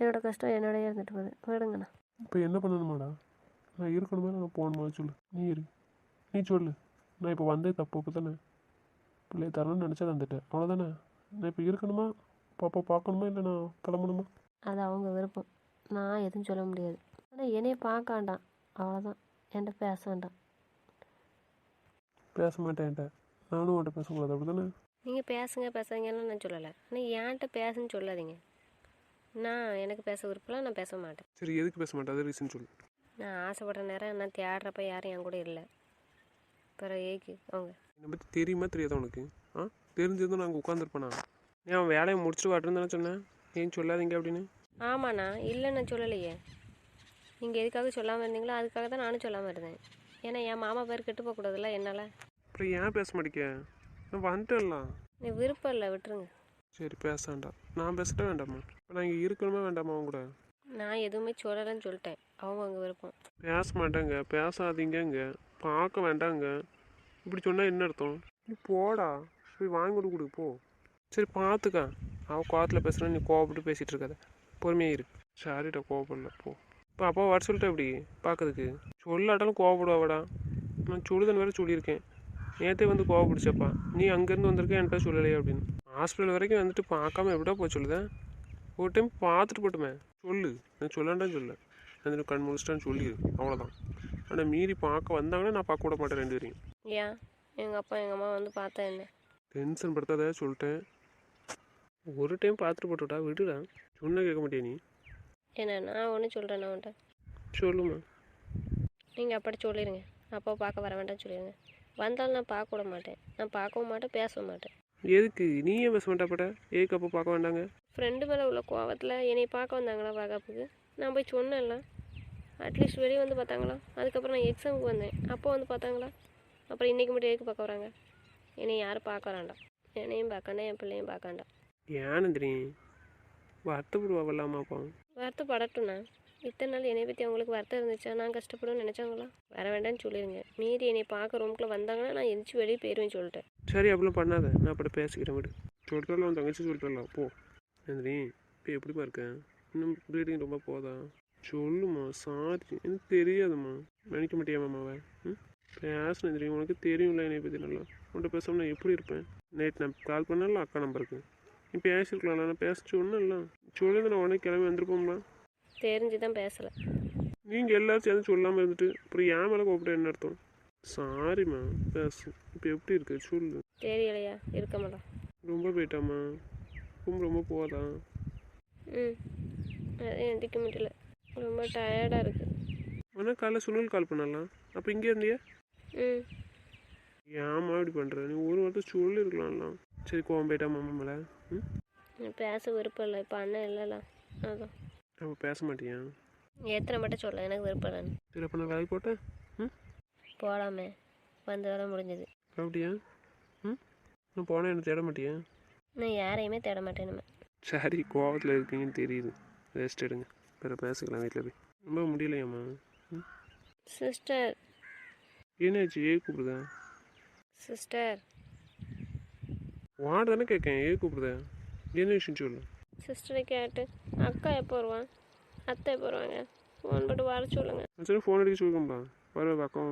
என்னோட கஷ்டம் என்னோடய இருந்துட்டு போகுது. விடுங்கண்ணா இப்போ என்ன பண்ணணுமாடா? நான் இருக்கணுமா நான் போகணுமா? சொல்லு. நீ இரு. நீ சொல்லு. நான் இப்போ வந்தே தப்பு இப்போ தானே? பிள்ளைய தரணும்னு நினச்சா தந்துட்டேன். அவ்வளோதானே நான் இப்போ இருக்கணுமா? பாப்பா பார்க்கணுமா இல்லை நான் கிளம்பணுமா? அது அவங்க விருப்பம். நான் எதுவும் சொல்ல முடியாது. ஆனால் என்னைய பார்க்க வேண்டாம். அவ்வளோதான் என்கிட்ட பேச வேண்டாம். பேச மாட்டேன்ட்ட நானும் உன்ட்ட பேசக்கூடாது. அப்படி தானே நீங்கள் பேசுங்க பேசாதீங்கன்னு நான் சொல்லலை. ஆனால் என்கிட்ட பேசுன்னு சொல்லாதீங்க. நான் எனக்கு பேச விருப்பம்லாம் நான் பேச மாட்டேன். சரி எதுக்கு பேச மாட்டேன் அது ரீசன் சொல்லு. நான் ஆசைப்படுற நேரம் நான் தேடுறப்ப யாரும் என் கூட இல்லை. பிறகு ஏக்கு அவங்க என்னை பற்றி தெரியுமா தெரியாதா உனக்கு? ஆ? தெரிஞ்சிருந்தும் நாங்கள் உட்காந்துருப்பேனா நீ அவன் வேலையை முடிச்சுட்டு வரட்டுன்னு தானே சொன்னேன். ஏன் சொல்லாதீங்க அப்படின்னு? ஆமாண்ணா இல்லை நான் சொல்லலையே. நீங்கள் எதுக்காக சொல்லாமல் இருந்தீங்களோ அதுக்காக தான் நானும் சொல்லாமல் இருந்தேன். ஏன்னா என் மாமா பேர் கெட்டு போகக்கூடாதுல்ல என்னால்? அப்புறம் ஏன் பேச மாட்டேங்க? நான் வந்துட்டேன்லாம் நீ விருப்பம் இல்லை விட்டுருங்க. சரி பேச வேண்டாம். நான் பேசட்டே வேண்டாமா? இப்போ நான் இங்கே இருக்கணுமா வேண்டாமா அவங்க கூட? நான் எதுவுமே சொல்லலைன்னு சொல்லிட்டேன். அவங்க அவங்க விருப்பம். பேச மாட்டேங்க. பேசாதீங்கங்க. பார்க்க வேண்டாங்க. இப்படி சொன்னால் என்ன அர்த்தம்? நீ போடா. போய் வாங்கி கொடு கொடு போ. சரி பார்த்துக்க. அவள் கோவத்தில் பேசுகிறேன் நீ கோவப்பட்டு பேசிகிட்டு இருக்காத. பொறுமையாக இரு. சரிடா கோவப்படல. போ. இப்போ அப்பா வர சொல்லிட்டேன் இப்படி பார்க்கறதுக்கு. சொல்லாட்டாலும் கோவப்படுவாடா. நான் சொல்லுதன் வேறு சொல்லியிருக்கேன். நேற்றே வந்து கோவப்பிடிச்சப்பா. நீ அங்கேருந்து வந்திருக்க என்கிட்ட சொல்லலையே அப்படின்னு. ஹாஸ்பிட்டல் வரைக்கும் வந்துட்டு பார்க்காம எப்படிடா போய் சொல்லுதேன் ஒரு டைம் பார்த்துட்டு போட்டுமே. சொல்லு. நான் சொல்லாண்டான்னு சொல்ல அந்த கண் முடிச்சிட்டான்னு சொல்லிடு அவ்வளோதான் ஆனால் மீறி பார்க்க வந்தாங்கன்னா நான் பார்க்க விட மாட்டேன் ரெண்டு பேரையும். ஏன்? எங்கள் அப்பா எங்கள் அம்மா வந்து பார்த்தா என்ன? டென்ஷன் படுத்தாத சொல்லிட்டேன். ஒரு டைம் பார்த்துட்டு போட்டுவிட்டா விடுடா. சொன்ன கேட்க மாட்டியா நீ? என்ன நான் ஒன்று சொல்கிறேன் நான் உன்ட்ட சொல்லுமா. நீங்கள் அப்படி சொல்லிடுங்க அப்பா பார்க்க வர வேண்டாம்னு சொல்லிடுங்க வந்தாலும் நான் பார்க்க விட மாட்டேன். நான் பார்க்கவும் மாட்டேன் பேசவும் மாட்டேன். எதுக்கு? நீ ஏன் பேச மாட்டாப்பட ஏக்கு அப்போ பார்க்க வேண்டாங்க? ஃப்ரெண்டு மேலே உள்ள கோவத்தில் என்னை பார்க்க வந்தாங்களா வகாப்புக்கு? நான் போய் சொன்னேன்ல. அட்லீஸ்ட் வெளியே வந்து பார்த்தாங்களா? அதுக்கப்புறம் நான் எக்ஸாமுக்கு வந்தேன். அப்போ வந்து பார்த்தாங்களா? அப்புறம் இன்றைக்கி மட்டும் எதுக்கு பார்க்க வராங்க? என்னை யாரும் பார்க்க வேண்டாம் என்னையும் பார்க்கண்டா என் பிள்ளையும் பார்க்க வேண்டாம் ஏன்னு தெரியும் வருத்தப்படுவாங்களாமா அப்பா? வருத்தப்படட்டும்ண்ணா. இத்தனை நாள் என்னை பற்றி அவங்களுக்கு வருத்தம் இருந்துச்சா? நான் கஷ்டப்படுவேன்னு நினச்சாங்களா? வர வேண்டாம்னு சொல்லிடுங்க மீறி என்னை பார்க்க ரூம்குள்ளே வந்தாங்கன்னா நான் எந்திரிச்சு வெளியே போயிடுவேன்னு சொல்லிட்டேன். சரி அப்படிலாம் பண்ணாத. நான் அப்படி பேசிக்கிறேன் விடு. சொல்லிட்டு தங்கச்சி சொல்லிட்டு போ. நந்தினி இப்போ எப்படிமா இருக்கேன் இன்னும் ப்ளீடிங் ரொம்ப போதா? சொல்லுமா சாரி எனக்கு தெரியாதும்மா நினைக்க மாட்டியா மாமாவை ம்? பேச நந்தினி உனக்கு தெரியும்ல என்னை பற்றி நல்லா. உன்கிட்ட பேசாம நான் எப்படி இருப்பேன்? நேற்று நான் கால் பண்ணல அக்கா நம்பருக்கு நீ பேசியிருக்கலாம் நான் பேச சொன்னேன்ல. சொல்லி நான் உடனே கிளம்பி வந்திருப்போம்ல. தெரிஞ்சு தான் பேசலை. நீங்கள் எல்லாரும் சேர்ந்து சொல்லாமல் இருந்துட்டு அப்புறம் ஏன் மேலே கூப்பிட்டு என்ன அர்த்தம்? சாரிம்மா பேசு. இப்போ எப்படி இருக்கு? சொல்லு. தெரியலையா? இருக்க மாட்டோம் ரொம்ப போயிட்டாமா ரொம்ப ரொம்ப போதா ம். அது எந்திரிக்க முடியல. ரொம்ப டயர்டாக இருக்குது ஆனால் காலைல சுனில் கால் பண்ணலாம் அப்போ இங்கே இருந்தியா? ம். ஏம்மா இப்படி பண்ணுற நீ ஒரு வார்த்தை சொல்லியிருக்கலாம்ல சரி கோவம் போயிட்டா மாமா மேலே? ம்? பேச விருப்பம் இல்லை. இப்போ அண்ணன் இல்லைல்ல அதான். அப்போ பேச மாட்டியா? எத்தனை மட்டும் சொல்ல. எனக்கு விருப்பம் இல்லைன்னு சரி அப்போ நான் வேலைக்கு போட்டேன். ம்? போடாமே வந்த வேலை முடிஞ்சது. அப்படியா ம்? நான் போனேன் என்ன தேட மாட்டியா? நான் யாரையுமே தேட மாட்டேன் இனிமே. சரி கோவத்தில் இருக்கீங்கன்னு தெரியுது. ரெஸ்ட் எடுங்க. வேறு பேசிக்கலாம் வீட்டில் போய். ரொம்ப முடியலையாம்மா? சிஸ்டர் என்னாச்சு? ஏ கூப்பிடுதா? சிஸ்டர் வாட தானே கேட்கேன் ஏ கூப்பிடுதா? என்ன விஷயம் சொல்லு? சிஸ்டரை கேட்டு அக்கா எப்போ வருவான்? அத்தை எப்போ வருவாங்க? ஃபோன் போட்டு வர சொல்லுங்கள் சரி ஃபோன் அடிக்க சொல்லுங்கப்பா. வர அக்கா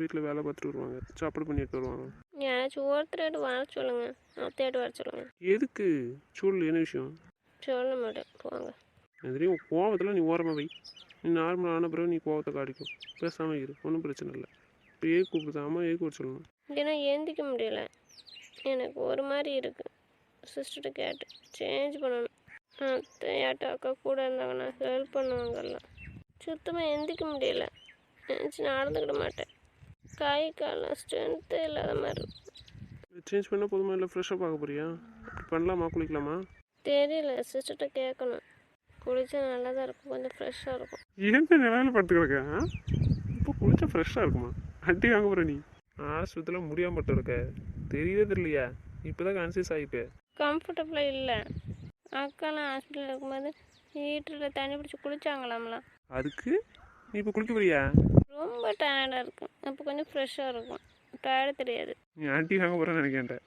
வீட்டில் வேலை பார்த்துட்டு வருவாங்க. சாப்பாடு பண்ணிட்டு வருவாங்க. யாராச்சும் ஒருத்தராட்டு வர சொல்லுங்க. அத்தையாட்டு வர சொல்லுங்க. எதுக்கு? சொல்லு என்ன விஷயம்? சொல்ல மாட்டேன். போங்க. எதிரையும் கோவத்தில் நீ ஓரமாக வை. நீ நார்மல் ஆன பிறகு நீ கோவத்தை காட்டிக்கும். பேசாமல் இரு. ஒன்றும் பிரச்சனை இல்லை. இப்போ ஏ கூப்பிடுதாமல் ஏ கூட சொல்லணும் ஏன்னா ஏந்திக்க முடியல. எனக்கு ஒரு மாதிரி இருக்குது சிஸ்டர்கிட்ட கேட்டு சேஞ்ச் பண்ணணும். அத்தையாட்ட அக்கா கூட இருந்தாங்கன்னா ஹெல்ப் பண்ணுவாங்கல்லாம் சுத்தமாக எந்திக்க முடியல. நினச்சி நடந்துக்கிட மாட்டேன். கை காலம் ஸ்ட்ரென்த்தே இல்லாத மாதிரி. இருக்கு. சேஞ்ச் பண்ணால் போதுமா? இல்லை ஃப்ரெஷ்ஷாக பார்க்க போறியா? பண்ணலாமா? குளிக்கலாமா? தெரியல சிஸ்டர்கிட்ட கேட்கணும். குளிச்சா நல்லா தான் இருக்கும் கொஞ்சம் ஃப்ரெஷ்ஷாக இருக்கும். எந்த நிலையில படுத்து கிடக்க ஆ? இப்போ குளிச்சா ஃப்ரெஷ்ஷாக இருக்குமா? அடி வாங்க போகிற நீ. ஆஸ்பத்திரியில் முடியாம பட்டு இருக்க. தெரியவே தெரியலையா. இப்போ தான் கான்சியஸ் ஆகிருக்க கம்ஃபர்டபுளாக இல்லை. அக்காலாம் ஹாஸ்பிட்டலில் இருக்கும்போது ஹீட்டரில் தண்ணி பிடிச்சி குளிச்சாங்களாம்லாம். அதுக்கு? நீ இப்போ குளிக்க போறியா? ரொம்ப டயர்டாக இருக்கும். அப்போ கொஞ்சம் ஃப்ரெஷ்ஷாக இருக்கும். டயர்டு தெரியாது. நீ அடி வாங்க போகிறேன்னு நினைக்கிறேன்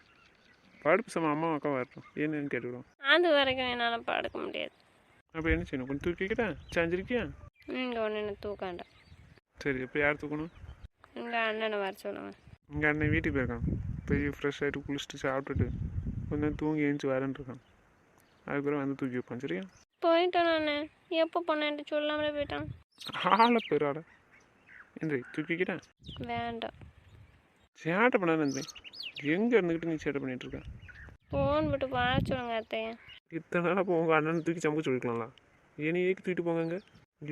படுப்பு சம அம்மா அக்கா வரட்டும். என்னன்னு கேட்டுக்கிறோம் அது வரைக்கும் என்னால் படுக்க முடியாது. அப்போ என்ன செய்யணும்? கொஞ்சம் தூக்கிக்கிட்டா? சாஞ்சிருக்கியா? இங்கே ஒன்று என்ன தூக்காண்டா. சரி இப்போ யார் தூக்கணும்? எங்கள் அண்ணனை வர சொல்லுங்கள் இங்கே அண்ணன் வீட்டுக்கு போயிருக்கான். போய் ஃப்ரெஷ் ஆகிட்டு குளிச்சுட்டு சாப்பிட்டுட்டு கொஞ்சம் தூங்கி எழுந்துச்சி வரேன் இருக்கான். அதுக்கப்புறம் வந்து தூக்கி வைப்பான் சரியா? போயிட்டான் அண்ணே எப்போ போனேன்ட்டு சொல்லாமலே போயிட்டான்? ஆளை பெருவாட எந்திரி தூக்கிக்கிட்டா? வேண்டாம். சேட்டை பண்ணான்னு இருந்தேன் எங்கே இருந்துக்கிட்டு நீ சேட்டை பண்ணிட்டு இருக்க? ஃபோன் விட்டு வர சொல்லுங்க அத்தையை இத்தனை நாள் அப்போ உங்கள் அண்ணனை தூக்கி சமைக்க சொல்லிக்கலாம்ல ஏனி ஏக்கி தூக்கிட்டு போங்க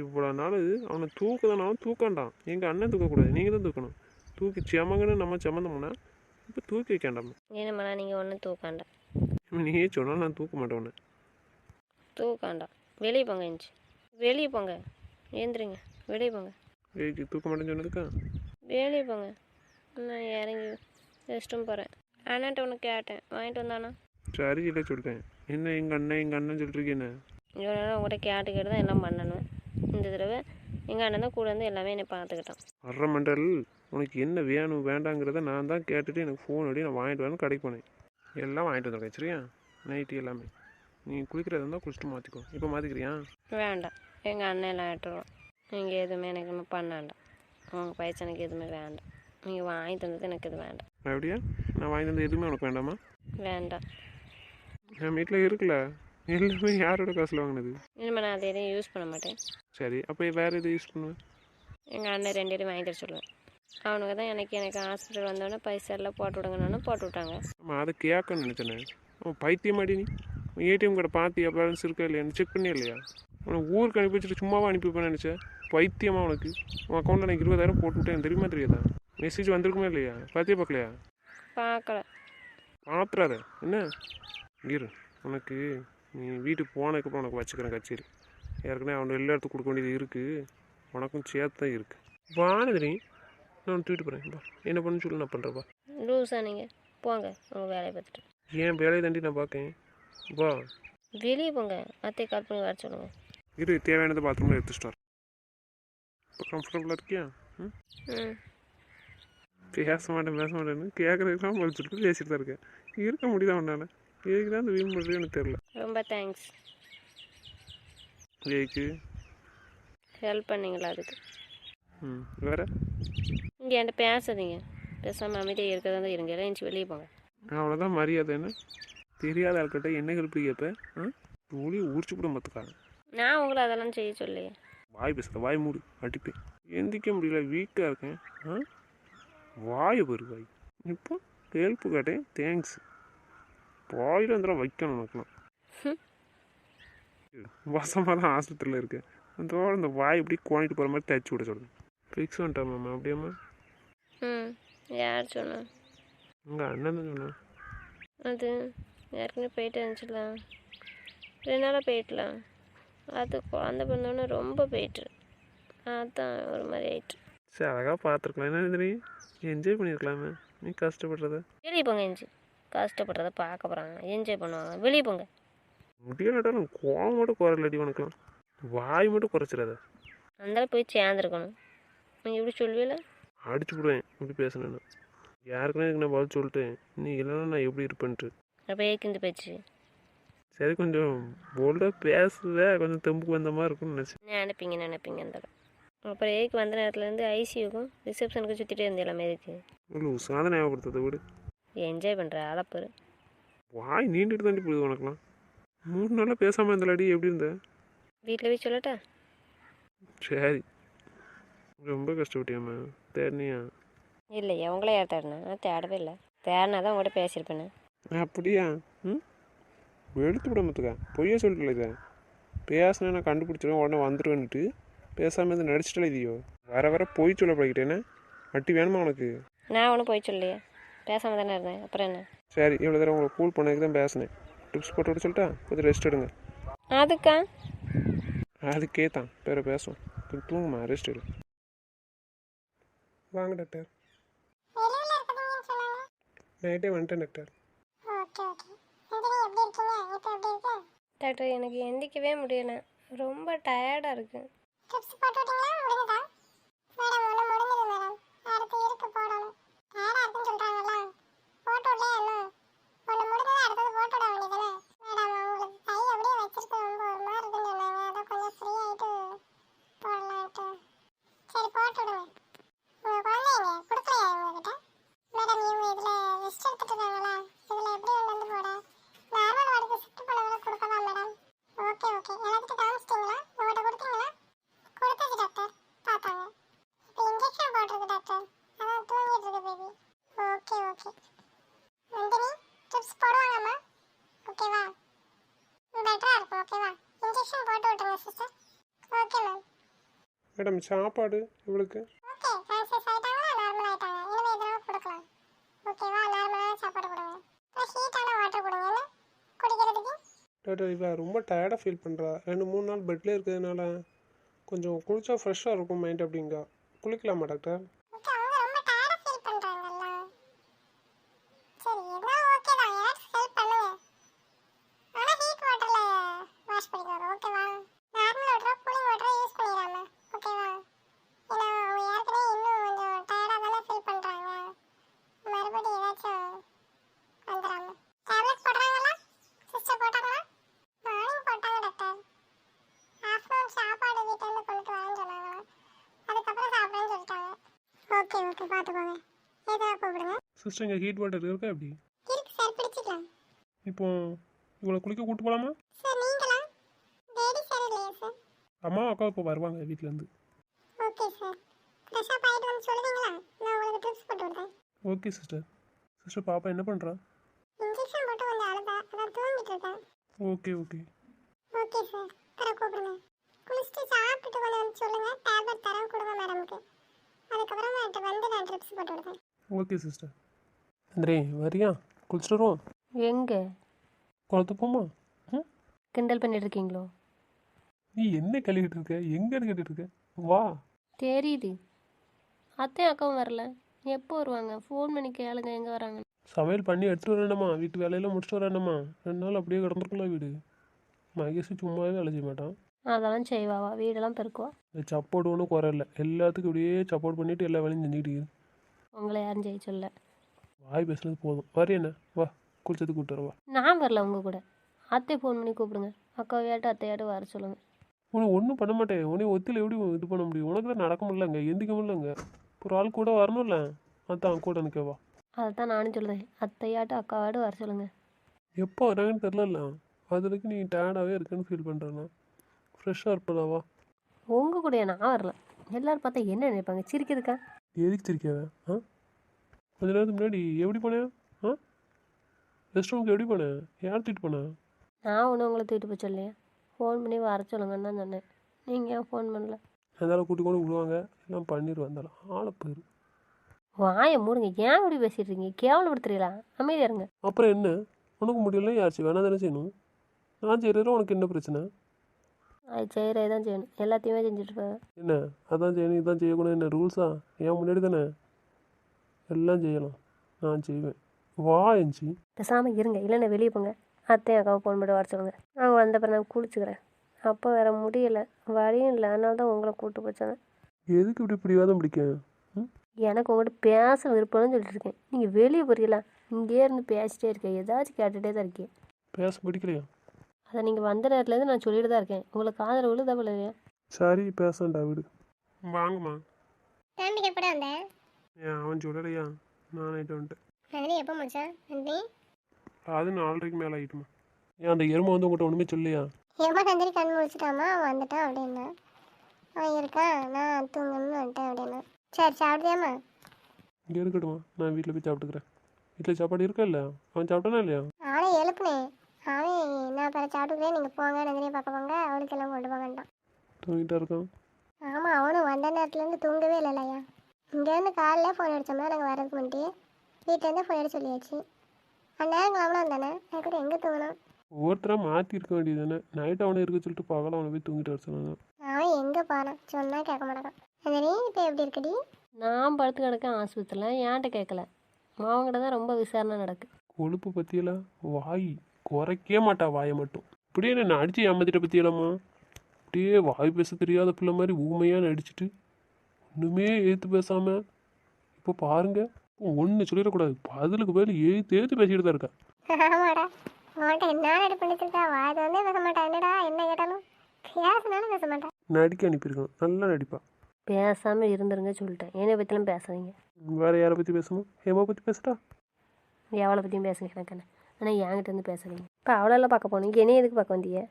இவ்வளோ நாள் அவனை தூக்குதானாலும் தூக்காண்டான். எங்கள் அண்ணன் தூக்கக்கூடாது. நீங்கள் தான் தூக்கணும். தூக்கி செமங்கன்னு நம்ம செமந்தோம்னா இப்போ தூக்கி வைக்காண்டாம் ஏனம்மா நீங்கள் ஒன்றும் தூக்காண்டா நீயே சொன்னால் நான் தூக்க மாட்டேன் உன்னை. தூக்காண்டா வெளியே போங்க இஞ்சி. வெளியே போங்க. ஏந்திரிங்க. வெளியே போங்க. ஏய்க்கு தூக்க மாட்டேன்னு சொன்னதுக்கா? வெளியே போங்க. நான் இறங்கி ரெஸ்ட் ரூம் போகிறேன் அண்ணன்ட்ட ஒன்று கேட்டேன். வாங்கிட்டு வந்தானா? சரி இல்லை சொல்லிட்டேன் என்ன எங்கள் அண்ணன் எங்கள் அண்ணன் சொல்லிட்டு என்ன? இவ்வளோ நேரம் உங்கள்கிட்ட கேட்டு கேட்டு தான் எல்லாம் பண்ணணும். இந்த தடவை எங்கள் அண்ணன் தான் கூட இருந்து எல்லாமே என்னை பார்த்துக்கிட்டான். வர்ற மண்டல் உனக்கு என்ன வேணும் வேண்டாங்கிறத நான் தான் கேட்டுட்டு எனக்கு ஃபோன் அடி நான் வாங்கிட்டு வரேன்னு கடைக்கு போனேன். எல்லாம் வாங்கிட்டு வந்துருக்கேன் சரியா? நைட்டு எல்லாமே. நீ குளிக்கிறதா இருந்தால் குளிச்சுட்டு மாற்றிக்கோ இப்போ மாற்றிக்கிறியா வேண்டாம். எங்கள் அண்ணன் எல்லாம் ஏற்றுருவோம் நீங்கள் எதுவுமே எனக்கு இன்னும் பண்ணாண்டாம். உங்கள் பைசா எனக்கு எதுவுமே வேண்டாம். நீங்கள் வாங்கி தந்தது எனக்கு இது வேண்டாம். அப்படியா? நான் வாங்கி தந்த எதுவுமே உனக்கு வேண்டாமா? வேண்டாம். என் வீட்டில் இருக்குல்ல? எல்லாமே யாரோட காசில் வாங்கினது? இனிமேல் நான் அதை எதையும் யூஸ் பண்ண மாட்டேன். சரி அப்போ வேறு எது யூஸ் பண்ணுவேன் எங்கள் அண்ணன் ரெண்டு பேரும் வாங்கி தர சொல்லுவேன். அவனுக்கு தான் எனக்கு எனக்கு ஹாஸ்பிட்டல் வந்தோடனே பைசா எல்லாம் போட்டு விடுங்கன்னு போட்டு விட்டாங்க. ஆமாம் அதை கேட்கணும்னு நினச்சேனே. அவன் பைத்தியம் மாடி நீ. ஏடிஎம் கார்டை பார்த்தியா பேலன்ஸ் இருக்கா இல்லையான்னு செக் பண்ணியா இல்லையா? உனக்கு ஊருக்கு அனுப்பி வச்சுட்டு சும்மாவா அனுப்பி நினச்சேன். பைத்தியமா உனக்கு? உன் அக்கௌண்ட்டில் எனக்கு இருபதாயிரம் போட்டு விட்டேன் தெரியுமா தெரியாதா? மெசேஜ் வந்திருக்குமா இல்லையா? பார்த்தியா பார்க்கலையா? பார்க்கல. மாத்திராத என்ன? இரு. உனக்கு நீ வீட்டுக்கு போனதுக்கப்புறம் உனக்கு வச்சுக்கிறேன் கச்சேரி. ஏற்கனவே அவனை எல்லா இடத்துக்கு கொடுக்க வேண்டியது இருக்குது உனக்கும் சேர்த்து தான் இருக்குது வானதிரி நான் தூக்கிட்டு போகிறேன் வா. என்ன பண்ணு சொல்லு நான் பண்ணுறப்பா லூஸாக நீங்கள் போங்க. உங்கள் வேலையை பார்த்துட்டு. ஏன் வேலையை தாண்டி நான் பார்க்கேன்? வா. வெளியே போங்க. அத்தையை கால் பண்ணி வர சொல்லுங்கள் இரு தேவையானதை பாத்ரூமில் எடுத்துட்டு கம்ஃபர்டபுளாக இருக்கியா ம் பேச மாட்டேன் பேச மாட்டேன்னு கேட்குறதுக்கெல்லாம் சொல்லிட்டு பேசிட்டு தான் இருக்கேன் இருக்க முடியுதா உன்னால் ஏக்கு தான் அந்த வீண் பண்ணுறது எனக்கு தெரில ரொம்ப தேங்க்ஸ் ஏக்கு ஹெல்ப் பண்ணீங்களா அதுக்கு ம் வேறு இங்கே என்கிட்ட பேசாதீங்க பேசாமல் அமைதியாக இருக்கிறதா இருந்தால் இருங்க எல்லாம் எந்திச்சு வெளியே போங்க அவ்வளோதான் மரியாதை என்ன தெரியாத ஆள்கிட்ட என்ன ஹெல்ப் கேட்ப ஆ ஊழி ஊறிச்சு கூட பார்த்துக்காங்க நான் உங்களை அதெல்லாம் செய்ய சொல்லையே வாய் பேசுகிற வாய் மூடு அடிப்பேன். எந்திக்க முடியல வீக்காக இருக்கேன். ஆ? வாயை பெரு வாய். இப்போ ஹெல்ப்பு கேட்டேன் தேங்க்ஸ். வாயில் வந்துடும் வைக்கணும் உனக்குலாம் வசமாக தான் ஆஸ்பத்திரியில் இருக்கேன். அதோட இந்த வாய் இப்படி கோணிட்டு போகிற மாதிரி தச்சு விட சொல்லுங்க. ஃபிக்ஸ் பண்ணிட்டாமாம்மா அப்படியாம்மா? ம் யார் சொன்னா? உங்கள் அண்ணன் தான் சொன்னேன். அது ஏற்கனவே போயிட்டு இருந்துச்சுல ரெண்டு நாளாக போயிட்டலாம். அது குழந்த பிறந்தோடனே ரொம்ப போயிட்டு. அதான் ஒரு மாதிரி ஆயிட்டு. சரி அழகாக பார்த்துருக்கலாம். என்ன நீ என்ஜாய் பண்ணியிருக்கலாமே நீ கஷ்டப்படுறத. வெளியே போங்க எஞ்சி. கஷ்டப்படுறத பார்க்க போகிறாங்க என்ஜாய் பண்ணுவாங்க. வெளியே போங்க. முடியலட்டாலும் கோவம் மட்டும் குறையில்லடி உனக்குலாம் வாய் மட்டும் குறைச்சிடாத. அந்த போய் சேர்ந்துருக்கணும். நீங்கள் இப்படி சொல்லுவீல? அடிச்சு விடுவேன் இப்படி பேசுனேன்னு யாருக்குன்னா இதுக்கு நான் பதில் சொல்லிட்டேன். நீ இல்லைன்னா நான் எப்படி இருப்பேன்ட்டு. அப்போ ஏக்கு இந்த பேச்சு. சரி கொஞ்சம் போல்டாக பேசுவேன் கொஞ்சம் தெம்புக்கு வந்த மாதிரி இருக்கும்னு நினச்சேன். நினைப்பீங்க நினைப்பீங்க அந்த அப்புறம் ஏக்கு வந்த நேரத்துலேருந்து ஐசியூக்கும் ரிசப்ஷனுக்கும் சுற்றிட்டே இருந்தேன் எதுக்கு இல்லை சாதனை ஞாபகப்படுத்ததை விடு. என்ஜாய் பண்ணுற அளப்பரு வாய் நீண்டுட்டு தாண்டி போகுது உனக்குலாம் மூணு நாளாக பேசாமல் இருந்தலாடி எப்படி இருந்த? வீட்டில் போய் சொல்லட்டா? சரி. ரொம்ப கஷ்டப்பட்டியாம்மா. தேடினியா? இல்லையே உங்களே யார் தேடினா? தேடவே இல்லை. தேடினா தான் உங்கள்கிட்ட பேசியிருப்பேனே. அப்படியா? ம்? எடுத்து விட மத்துக்கா பொய்யா சொல்லிட்டு இதை. பேசினா நான் கண்டுபிடிச்சிருவேன் உடனே வந்துடுவேன்ட்டு பேசாமல் இருந்து நடிச்சிட்டல இதையோ. வர வர பொய் சொல்ல பழகிட்டேனே. வட்டி வேணுமா உனக்கு? நான் ஒன்றும் போய் சொல்லையே பேசாமல் தானே இருந்தேன். அப்புறம் என்ன? சரி இவ்வளோ தடவை உங்களை கூல் பண்ணதுக்கு தான் பேசினேன். டிப்ஸ் போட்டு விட சொல்லிட்டா? கொஞ்சம் ரெஸ்ட் எடுங்க. அதுக்கா? அதுக்கே தான். பேர பேசும் கொஞ்சம் தூங்குமா? ரெஸ்ட் எடு. வாங்க டாக்டர் நைட்டே வந்துட்டேன் டாக்டர் ஓகே ஓகே. இருக்கீங்க இப்போ எப்படி இருக்கு? டாக்டர் எனக்கு எந்திக்கவே முடியல. ரொம்ப டயர்டாக இருக்குது ட்ரிப்ஸ் போட்டு விட்டீங்களா முடிஞ்சதா மேடம் ஒன்று முடிஞ்சது மேடம் அடுத்து இருக்கு போடணும் டயர்டாக இருக்குன்னு சொல்கிறாங்கல்ல போட்டு விடலையா இன்னும் ஒன்று முடிஞ்சது அடுத்தது போட்டு விட வேண்டியதானே மேடம் உங்களுக்கு கை அப்படியே வச்சிருக்க ரொம்ப ஒரு மாதிரி இருக்குன்னு சொன்னாங்க மேடம் சாப்பாடு இவளுக்கு ஓகே கான்சியஸ் ஆயிட்டாங்களா நார்மல் ஆயிட்டாங்க இனிமே எதனா கொடுக்கலாம் ஓகேவா நார்மலான சாப்பாடு கொடுங்க அப்புறம் ஹீட்டான வாட்டர் கொடுங்க என்ன? குடிக்கிறதுக்கு? டாக்டர் இவ ரொம்ப டயர்டாக ஃபீல் பண்ணுறா ரெண்டு மூணு நாள் பெட்லேயே இருக்கிறதுனால கொஞ்சம் குளிச்சா ஃப்ரெஷ்ஷாக இருக்கும் மைண்ட் அப்படிங்க. குளிக்கலாமா டாக்டர் ஓகே அவங்க ரொம்ப டயர்டா ஃபீல் பண்றாங்கல்ல சரி எதனா ஓகே தான் யாராச்சும் ஹெல்ப் பண்ணுங்க ஆனா ஹீட் வாட்டர்ல வாஷ் பண்ணிக்கோங்க ஓகேவா நார்மல் வாட்டரோ கூலிங் வாட்டரோ யூஸ் பண்ணிடாம ஓகேவா ஏன்னா அவங்க ஏற்கனவே இன்னும் கொஞ்சம் டயர்டா தானே ஃபீல் பண்றாங்க மறுபடியும் ஏதாச்சும் வந்துடாம டேப்லெட் போடுறாங்களா சிஸ்டர் போட்டாங்களா மார்னிங் போட்டாங்க டாக்டர் ஆஃப்டர்நூன் சாப்பாடு வீட்டிலேருந்து கொண்டுட்டு வரேன்னு சொன்னாங்களா அதுக்கப்புறம் சாப்பிடுறேன்னு சொல்லிட்டாங்க ஓகே ஓகே பார்த்துக்கோங்க ஏதாவது கூப்பிடுங்க? சிஸ்டர் இங்கே ஹீட் வாட்டர் இருக்கா எப்படி? இருக்கு சார் பிடிச்சிக்கலாம். இப்போ இவளை குளிக்க கூட்டு போகலாமா சார் நீங்களா டேடி சார் இல்லையா சார் அம்மா அக்கா இப்போ வருவாங்க வீட்டிலேருந்து ஓகே சார் ஃப்ரெஷ்ஷாக ஆகிட்டு வந்து சொல்லுவீங்களா? நான் உங்களுக்கு ட்ரிப்ஸ் போட்டு விடுறேன். ஓகே சிஸ்டர் சிஸ்டர் பாப்பா என்ன பண்ணுறா இன்ஜெக்ஷன் போட்டு கொஞ்சம் அழுதா அதான் தூங்கிட்டு இருக்கேன். ஓகே ஓகே சார் தர கூப்பிடுங்க குளிச்சுட்டு சாப்பிட்டுட்டு கொஞ்சம் வந்து சொல்லுங்க டேப்லெட் தரேன் கொடுங்க மேடமுக்கு அதுக்கப்புறம் நான் வந்து நான் ட்ரிப்ஸ் போட்டு விடுறேன் ஓகே சிஸ்டர் அந்தரே வரியா? குளிச்சுட்டு வருவோம். எங்கே? குளத்து போமா? ம் கிண்டல் பண்ணிட்டு இருக்கீங்களோ? நீ என்ன கழுவிட்டு இருக்க? எங்கே கேட்டுட்டு இருக்க? வா. தெரியுது. அத்தையும் அக்காவும் வரல. எப்போ வருவாங்க? ஃபோன் பண்ணி கேளுங்க எங்கே வராங்க சமையல் பண்ணி எடுத்துட்டு வரேன்டம்மா. வீட்டு வேலையெல்லாம் முடிச்சுட்டு வரேன்டம்மா. ரெண்டு நாள் அப்படியே கிடந்திருக்கலாம் வீடு. மகேஷ் சும்மாவே வேலை செய்ய மாட்டான். அதெல்லாம் செய்வாவா வீடெல்லாம் பெருக்குவா. சப்போர்ட் ஒன்றும் குறை இல்லை எல்லாத்துக்கும் இப்படியே சப்போர்ட் பண்ணிட்டு எல்லா வேலையும் செஞ்சுக்கிட்டு இருக்குது. உங்களை யாரும் செய்ய சொல்ல வாய் பேசுனது போதும். வரி என்ன? வா குளிச்சதுக்கு கூப்பிட்டு வா. நான் வரல உங்கள் கூட. அத்தை ஃபோன் பண்ணி கூப்பிடுங்க. அக்காவையாட்டும் அத்தையாட்டும் வர சொல்லுங்கள் உனக்கு ஒன்றும் பண்ண மாட்டேன். உனே ஒத்தியில் எப்படி இது பண்ண முடியும்? உனக்கு தான் நடக்க முடியலங்க எந்திக்க முடியலங்க. ஒரு ஆள் கூட வரணும்ல? அதான் கூட நிற்கவா அதை தான் நானும் சொல்கிறேன் அத்தையாட்டும் அக்காவாட்டும் வர சொல்லுங்கள் எப்போ வராங்கன்னு தெரிலல அது வரைக்கும் நீ டயர்டாகவே இருக்கேன்னு ஃபீல் பண்ணுறேண்ணா ஃப்ரெஷ்ஷாக இருப்பதா வா. உங்கள் கூட நான் வரல. எல்லாரும் பார்த்தா என்ன நினைப்பாங்க? சிரிக்கிறதுக்கா? எதுக்கு சிரிக்காத ஆ? கொஞ்ச நேரத்துக்கு முன்னாடி எப்படி போனேன் ஆ? ரெஸ்ட் ரூமுக்கு எப்படி போனேன் யார் தூக்கிட்டு போனேன் நான் ஒன்றும் உங்களை தூக்கிட்டு போய் சொல்லையா ஃபோன் பண்ணி வர சொல்லுங்கன்னு தான் சொன்னேன். நீங்கள் ஏன் ஃபோன் பண்ணல? இருந்தாலும் கூட்டி கொண்டு விடுவாங்க. எல்லாம் பண்ணிடுவேன் இருந்தாலும் ஆளை போயிரு. வாயை மூடுங்க. ஏன் இப்படி பேசிட்டு இருக்கீங்க? கேவலப்படுத்துறீங்களா? அமைதியா இருங்க. அப்புறம் என்ன? உனக்கு முடியல யாச்சு வேணா தானே செய்யணும். நான் செய்கிறதுல உனக்கு என்ன பிரச்சனை? அது செய்கிறே தான் செய்யணும். எல்லாத்தையுமே செஞ்சுட்டு இருப்பேன் என்ன? அதான் செய்யணும் இதான் செய்யக்கூடாது. என்ன ரூல்ஸா ஏன் முன்னாடி தானே? எல்லாம் செய்யலாம் நான் செய்வேன். வா எஞ்சி. பேசாமல் இருங்க. இல்லைன்னா வெளியே போங்க. அத்தையும் அக்காவை ஃபோன் பண்ணி வர சொல்லுங்க. அவங்க வந்த பிறகு நான் குளிச்சுக்கிறேன். அப்போ வேற முடியல. வழியும் இல்லை. அதனால தான் உங்களை கூப்பிட்டு போச்சேன் எதுக்கு இப்படி பிடிவாதம் பிடிக்க? ம்? எனக்கு உங்கள்கிட்ட பேச விருப்பம்னு சொல்லிட்டு இருக்கேன். நீங்கள் வெளியே போறீங்களா? இங்கேயே இருந்து பேசிட்டே இருக்கேன். ஏதாச்சும் கேட்டுகிட்டே தான் இருக்கேன். பேச பிடிக்கலையா? அதை நீங்கள் வந்த நேரத்துலேருந்து நான் சொல்லிட்டு தான் இருக்கேன். உங்களுக்கு ஆதரவு விழுதா இல்லையா? சரி பேசண்டா விடு. வாங்கம்மா. தம்பிக்கு எப்படி வந்தேன் ஏன் அவன் சொல்லலையா? நான் ஆகிட்டு வந்துட்டேன். நந்தினி எப்போ முடிச்சேன் நந்தினி? அது நாலரைக்கு மேலே ஆகிட்டுமா ஏன் அந்த எருமை வந்து உங்கள்கிட்ட ஒன்றுமே சொல்லியா ஏமா நந்தினி கண் முடிச்சிட்டாமா அவன் வந்துட்டான் அப்படின்னா. அவன் இருக்கான் நான் தூங்கணும்னு வந்துட்டேன் அப்படின்னா. சரி சாப்பிடுதியாம்மா இங்கே இருக்கட்டுமா நான் வீட்டில் போய் சாப்பிட்டுக்கிறேன். வீட்டில் சாப்பாடு இருக்கா இல்லையா? அவன் சாப்பிட்டானா இல்லையா? அவனை எழுப்புனேன். நான் பிற சாப்பிட்டுக்கிறேன் நீங்கள் போங்க நந்தினியை பார்க்க போங்க அவளுக்கு எல்லாம் கொண்டு போங்கன்ட்டான். தூங்கிட்டா இருக்கான். ஆமாம் அவனும் வந்த நேரத்துலேருந்து தூங்கவே இல்லையா? இங்கேருந்து காலைல ஃபோன் அடித்தோம்னா நாங்கள் வரதுக்கு முன்னாடி. வீட்டிலேருந்து ஃபோன் அடிச்சு சொல்லியாச்சு. அந்நேரம் கிளம்பலாம் தானே நான் கூட எங்கே தூங்கணும் ஒவ்வொருத்தராக மாற்றி இருக்க வேண்டியது தானே நைட் அவனை இருக்க சொல்லிட்டு பகல அவனை போய் தூங்கிட்டு வர சொன்னாங்க அவன் எங்கே போனான் சொன்னால் கேட்க மாட்டான். நந்தினி இப்போ எப்படி இருக்குடி? நான் படுத்து கிடக்கேன் ஆஸ்பத்திரியில் ஏன்ட்ட கேட்கல. அவங்ககிட்ட தான் ரொம்ப விசாரணை நடக்கு. கொழுப்பு பற்றியெல்லாம் வாய். குறைக்கவே மாட்டா வாயை மட்டும். இப்படியே நான் அடித்து ஏமாத்திட்ட பற்றியலாமா அப்படியே வாய் பேச தெரியாத பிள்ளை மாதிரி ஊமையாக நடிச்சிட்டு ஒன்றுமே ஏற்று பேசாமல் இப்போ பாருங்க ஒன்று சொல்லிடக்கூடாது. பதிலுக்கு பதில் ஏற்று ஏற்று பேசிக்கிட்டு தான் இருக்கா. ஆமாடா. உன்கிட்ட என்ன நடி பண்ணிட்டு வாய் வந்து பேச மாட்டான் என்னடா என்ன கேட்டாலும் பேசினாலும் பேச மாட்டான் நடிக்க அனுப்பியிருக்கணும் நல்லா நடிப்பா. பேசாமல் இருந்துருங்க சொல்லிட்டேன். என்னை பற்றிலாம் பேசாதீங்க. வேறு யாரை பற்றி பேசணும்? ஹேமா பற்றி பேசுட்டா எவ்வளோ பற்றியும் பேசுங்க எனக்கு என்ன? ஆனால் என்கிட்ட இருந்து பேசாதீங்க. இப்போ அவளெல்லாம் பார்க்க போனீங்க என்னைய எதுக்கு பார்க்க வந்தீங்க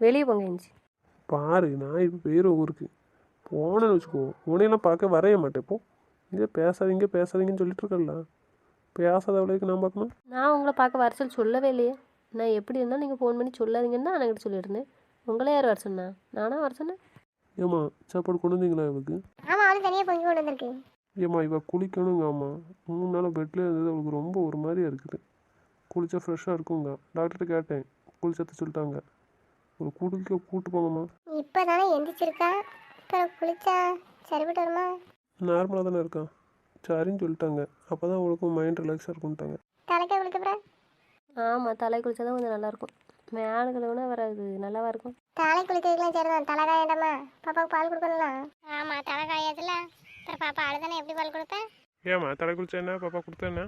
வெளியே போங்க எஞ்சி பாரு நான் இப்போ வேறு ஊருக்கு. போனேன்னு வச்சுக்கோ உன்னையெல்லாம் பார்க்க வரைய மாட்டேன். இப்போ இங்கே பேசாதீங்க பேசாதீங்கன்னு சொல்லிட்டு இருக்கல பேசாத அவளுக்கு நான் பார்க்கணும். நான் உங்களை பார்க்க வர சொல்லி சொல்லவே இல்லையே. நான் எப்படி இருந்தாலும் நீங்கள் ஃபோன் பண்ணி சொல்லாதீங்கன்னு தான் என்கிட்ட சொல்லியிருந்தேன். உங்களே யார் வர சொன்னா? நானா வர சொன்னேன்? ஏம்மா சாப்பாடு கொண்டு வந்தீங்களா இவளுக்கு? ஆமாம் அவளும் தனியாக பொங்கி கொண்டு வந்திருக்கு. ஏம்மா இவ குளிக்கணுங்க ஆமா. மூணு நாள் பெட்டில் இருந்தது அவளுக்கு ரொம்ப ஒரு மாதிரியா இருக்குது. குளிச்சா ஃப்ரெஷ்ஷாக இருக்குங்க. டாக்டர்கிட்ட கேட்டேன். குளிச்சத்த சொல்லிட்டாங்க. ஒரு குளிக்க கூட்டு போங்கம்மா. இப்போ தானே எந்திரிச்சிருக்கா? அப்புறம் குளிச்சா சரிப்பட்டு வருமா? நார்மலாக தானே இருக்கான் சரின்னு சொல்லிட்டாங்க. அப்போ தான் அவளுக்கும் மைண்ட் ரிலாக்ஸாக இருக்கும்ட்டாங்க தலைக்க குளிக்கப்புறம் ஆமாம் தலை குளிச்சா தான் கொஞ்சம் நல்லாயிருக்கும் மேலே கழுவுனா வராது நல்லாவா இருக்கும். தலை குளிக்கிறதுக்குலாம் சரிதான். தலை காயண்டாமா பாப்பாவுக்கு பால் கொடுக்கணும்லாம் ஆமாம் தலை காயாதுல அப்புறம் பாப்பா அழுதானே? எப்படி பால் கொடுப்பேன் ஏம்மா தலை குளிச்சா என்ன? பாப்பா கொடுத்தா என்ன?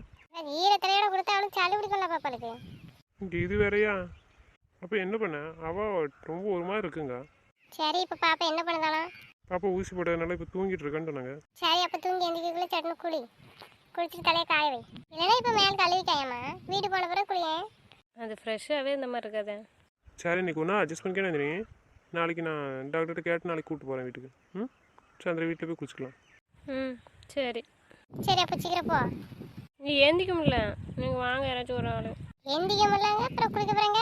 ஈர தலையோட கொடுத்தா அவளுக்கு சளி பிடிக்கும்ல பாப்பாளுக்கு இங்கே இது வேறையா? அப்போ என்ன பண்ண? அவள் ரொம்ப ஒரு மாதிரி இருக்குங்க. சரி இப்போ பாப்பா என்ன பண்ணுதாலாம்? பாப்பா ஊசி போட்டதுனால இப்போ தூங்கிட்டு இருக்கான்னு சொன்னாங்க. சரி அப்போ தூங்கி எந்திரிக்கக்குள்ள சட்டுன்னு குளி. குளிச்சுட்டு தலையை காய வை. இல்லைன்னா இப்போ மேலே கழுவி காயம்மா. வீடு போன பிறகு குளியேன் அது ஃப்ரெஷ்ஷாகவே இந்த மாதிரி இருக்காதே. சரி இன்னைக்கு ஒன்றா அட்ஜஸ்ட் பண்ணிக்கணும் நாளைக்கு நான் டாக்டர்கிட்ட கேட்டு நாளைக்கு கூப்பிட்டு போகிறேன் வீட்டுக்கு. ம்? சாயந்தரம் வீட்டில் போய் குளிச்சுக்கலாம். ம் சரி. சரி அப்போ சீக்கிரம் போ. நீ எந்திக்க முடியல. நீங்கள் வாங்க யாராச்சும் ஒரு ஆள். எந்திக்க முடியலங்க அப்புறம் குளிக்க போகிறேங்க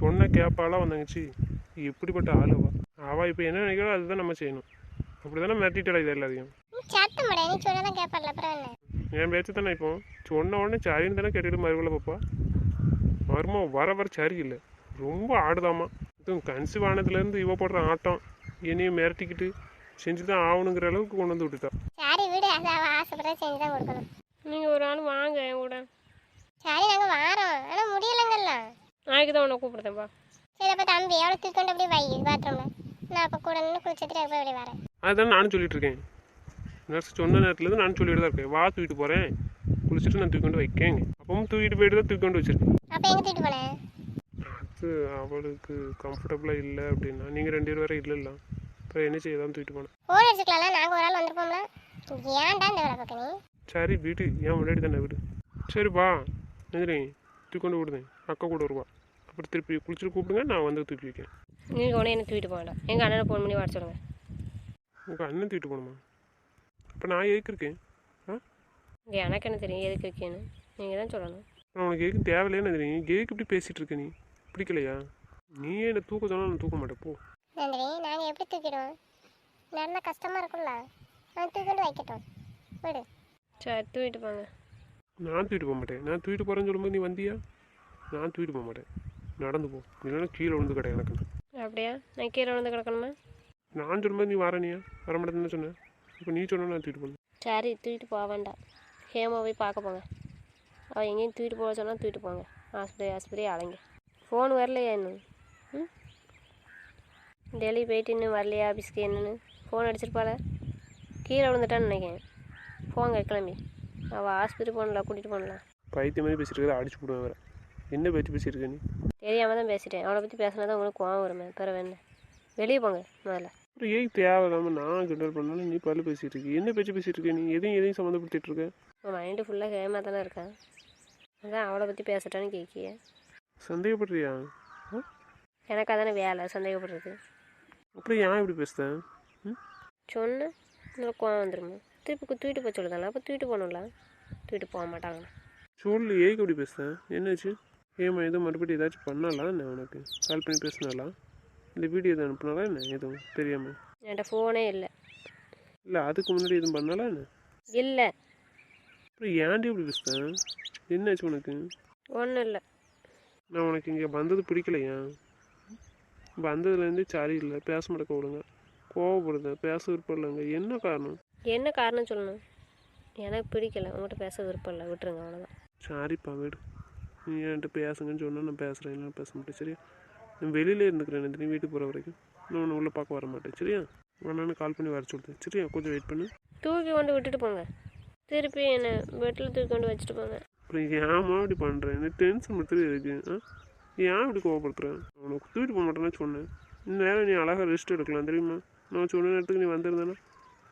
சொன்ன கேப்பாலாம் வந்தாங்கச்சி. எப்படிப்பட்ட ஆள் அவள் இப்போ என்ன நினைக்கிறோ அதுதான் நம்ம செய்யணும். அப்படி தானே மிரட்டிட்டல இது எல்லாத்தையும். நீ சத்தம் போட நீ சொன்னதான் கேட்பார்ல அப்புறம் என்ன? என் பேச்சு தானே இப்போ? சொன்ன உடனே சரின்னு தானே கேட்டுட்டு மறுபடியும் பாப்பா? மருமா வர வர சரியில்லை ரொம்ப ஆடுதாம்மா இதுவும் கன்சீவ் ஆனதுலேருந்து இவ போடுற ஆட்டம். என்னையும் மிரட்டிக்கிட்டு செஞ்சு தான் ஆகணுங்கிற அளவுக்கு கொண்டு வந்து விட்டுட்டா. சரி விடு அது ஆசைப்படுறத செஞ்சு தான் கொடுக்கணும். நீங்கள் ஒரு ஆள் வாங்க என் கூட. சரி நாங்கள் வாரோம். ஆனால் முடியலைங்கல்ல நாளைக்கு தான் உன்னை கூப்பிடுதேன்ப்பா சரி அப்போ தம்பி எவ்வளோ தூக்கண்டு அப்படியே வை பாத்ரூமில் நான் அப்போ கூட நின்று குளிச்சுட்டு போய் அப்படியே வரேன். அதுதான் நானும் சொல்லிட்டு இருக்கேன். நர்ஸ் சொன்ன நேரத்துலேருந்து நானும் சொல்லிட்டு தான் இருக்கேன். வா தூக்கிட்டு போகிறேன் குளிச்சுட்டு நான் தூக்கி கொண்டு வைக்கேங்க அப்பவும் தூக்கிட்டு போயிட்டு தான் தூக்கி கொண்டு வச்சிருக்கேன். அப்போ எங்கே தூக்கிட்டு போனேன் அது அவளுக்கு கம்ஃபர்டபுளாக இல்லை அப்படின்னா நீங்கள் ரெண்டு பேர் வேறு இல்லைல்ல. அப்புறம் என்ன செய்ய தான் தூக்கிட்டு போனேன் ஃபோன் அடிச்சுக்கலாம்ல நாங்கள் ஒரு ஆள் வந்திருப்போம்ல. ஏன்டா இந்த வேலை பார்க்க நீ? சரி வீடு ஏன் முன்னாடி தானே வீடு? சரிப்பா நந்தினி தூக்கி கொண்டு விடுதேன் அக்கா கூட வருவா. அப்புறம் திருப்பி குளிச்சுட்டு கூப்பிடுங்க நான் வந்து தூக்கி வைக்கேன் நீங்கள் உடனே என்ன தூக்கிட்டு போக வேண்டாம் எங்கள் அண்ணனை ஃபோன் பண்ணி வர சொல்லுங்க. உங்கள் அண்ணன் தூக்கிட்டு போகணுமா? அப்போ நான் எதுக்கு இருக்கேன்? ஆ? எனக்கு என்ன தெரியும் எதுக்கு இருக்கேன்னு? நீங்கள் தான் சொல்லணும். நான் உனக்கு எதுக்கு தேவையில்லைன்னு நந்தினி எதுக்கு இப்படி பேசிகிட்டு இருக்க நீ? பிடிக்கலையா? நீ என்ன தூக்க சொன்னால் நான் தூக்க மாட்டேன். போ. நன்றி. நாங்கள் எப்படி தூக்கிடுவோம்? நடந்தால் கஷ்டமாக இருக்கும்ல. நான் தூக்கிட்டு வைக்கட்டும். விடு. சரி தூக்கிட்டு போங்க. நான் தூக்கிட்டு போக மாட்டேன். நான் தூக்கிட்டு போகிறேன்னு சொல்லும்போது நீ வந்தியா? நான் தூக்கிட்டு போக மாட்டேன். நடந்து போ. இல்லைன்னா கீழே விழுந்து கடை எனக்கு. அப்படியா? நான் கீழே விழுந்து கிடக்கணுமா? நான் சொல்லும்போது நீ வரனியா? வர மாட்டேன்னு சொன்னேன். இப்போ நீ சொன்னா நான் தூக்கிட்டு போகணும். சரி தூக்கிட்டு போக வேண்டாம். ஹேமா போய் பார்க்க போங்க. அவள் எங்கேயும் தூக்கிட்டு போக சொன்னால் தூக்கிட்டு போங்க. ஆஸ்பத்திரி ஆஸ்பத்திரி அலைங்க. ஃபோன் வரலையா இன்னும்? ம்? டெல்லி போயிட்டு இன்னும் வரலையா ஆஃபீஸ்க்கு என்னன்னு? ஃபோன் அடிச்சிருப்பாள. கீழே விழுந்துட்டான்னு நினைக்கிறேன். போங்க கிளம்பி. அவள் ஆஸ்பத்திரி போகணும்ல கூட்டிகிட்டு போகலாம் பைத்திய மாதிரி பேசிட்டு அடிச்சு போடுவேன் வேற. என்ன பேச்சு பேசியிருக்க நீ? தெரியாமல் தான் பேசிட்டேன். அவளை பற்றி பேசினா தான் உங்களுக்கு கோவம் வருமே பிறகு என்ன? வெளியே போங்க முதல்ல. ஏன் தேவையில்லாமல் நான் கிண்டல் பண்ணாலும் நீ பல்லு பேசிட்டு இருக்க? என்ன பேச்சு பேசிட்டு இருக்க நீ? எதையும் எதையும் சம்மந்தப்படுத்திட்டு இருக்க? உன் மைண்டு ஃபுல்லாக ஹேமாக தானே இருக்கேன் அதான் அவளை பற்றி பேசட்டான்னு கேட்கிய சந்தேகப்படுறியா? எனக்கு அதானே வேலை சந்தேகப்படுறது? அப்புறம் ஏன் இப்படி பேசுதேன் ம்? சொன்னேன் நல்லா கோவம் வந்துருமா? திருப்பி தூக்கிட்டு போக சொல்லுதாங்களா அப்போ தூக்கிட்டு போகணும்ல? தூக்கிட்டு போக மாட்டாங்கண்ணா சொல்லு ஏக்கு இப்படி பேசுதேன் என்னாச்சு? ஏமா எதுவும் மறுபடியும் ஏதாச்சும் பண்ணாலா என்ன உனக்கு? கால் பண்ணி பேசினாலா இல்லை வீடியோ எதுவும் அனுப்புனாலா என்ன? எதுவும் தெரியாமல் என்கிட்ட ஃபோனே இல்லை. இல்லை அதுக்கு முன்னாடி எதுவும் பண்ணாலா என்ன? இல்லை. அப்புறம் ஏன்டி இப்படி பேசுதேன் என்னாச்சு உனக்கு? ஒன்றும் இல்லை. நான் உனக்கு இங்கே வந்தது பிடிக்கலையா? வந்ததுலேருந்து சரி இல்லை பேச மாட்டேக்க விடுங்க கோவப்படுதேன் பேச விருப்பம் இல்லைங்க. என்ன காரணம்? என்ன காரணம் சொல்லணும்? எனக்கு பிடிக்கல. உங்கள்கிட்ட பேச விருப்பம் இல்லை. விட்டுருங்க. அவ்வளோதான் சாரிப்பா வீடு. நீ என்கிட்ட பேசுங்கன்னு சொன்னால் நான் பேசுகிறேன் இல்லைன்னா பேச மாட்டேன். சரியா? நான் வெளியிலே இருந்துக்கிறேன் நீ வீட்டுக்கு போகிற வரைக்கும். நான் உன்னை உள்ளே பார்க்க வர மாட்டேன். சரியா? வேணான்னு கால் பண்ணி வர சொல்லுது சரியா? கொஞ்சம் வெயிட் பண்ணு. தூக்கி கொண்டு விட்டுட்டு போங்க. திருப்பி என்னை பெட்டில் தூக்கி கொண்டு வச்சுட்டு போங்க. அப்புறம் ஏமா இப்படி பண்ணுறேன் டென்ஷன் மட்டும் இருக்கு. ஆ? ஏன் இப்படி கோவப்படுத்துறேன் உனக்கு தூக்கிட்டு போக மாட்டேன்னு சொன்னேன். இந்நேரம் நீ அழகாக ரெஸ்ட் எடுக்கலாம் தெரியுமா? நான் சொன்ன நேரத்துக்கு நீ வந்திருந்தேன்னா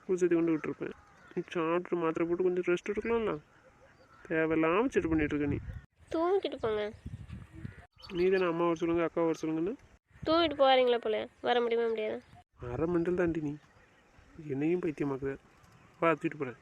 குளிச்சத்தை கொண்டு விட்டுருப்பேன். நீ சாப்பிட்டு மாத்திரை போட்டு கொஞ்சம் ரெஸ்ட் எடுக்கலாம்ல? தேவையில்லாமல் செட் பண்ணிட்டு இருக்க நீ. தூக்கிட்டு போங்க. நீ தானே அம்மா வர சொல்லுங்க அக்கா வர சொல்லுங்கன்னு? தூக்கிட்டு போகிறீங்களா போல? வர முடியுமா முடியாது? அரை மண்டல் தாண்டி நீ. என்னையும் பைத்தியமாக்குத வா தூக்கிட்டு போகிறேன்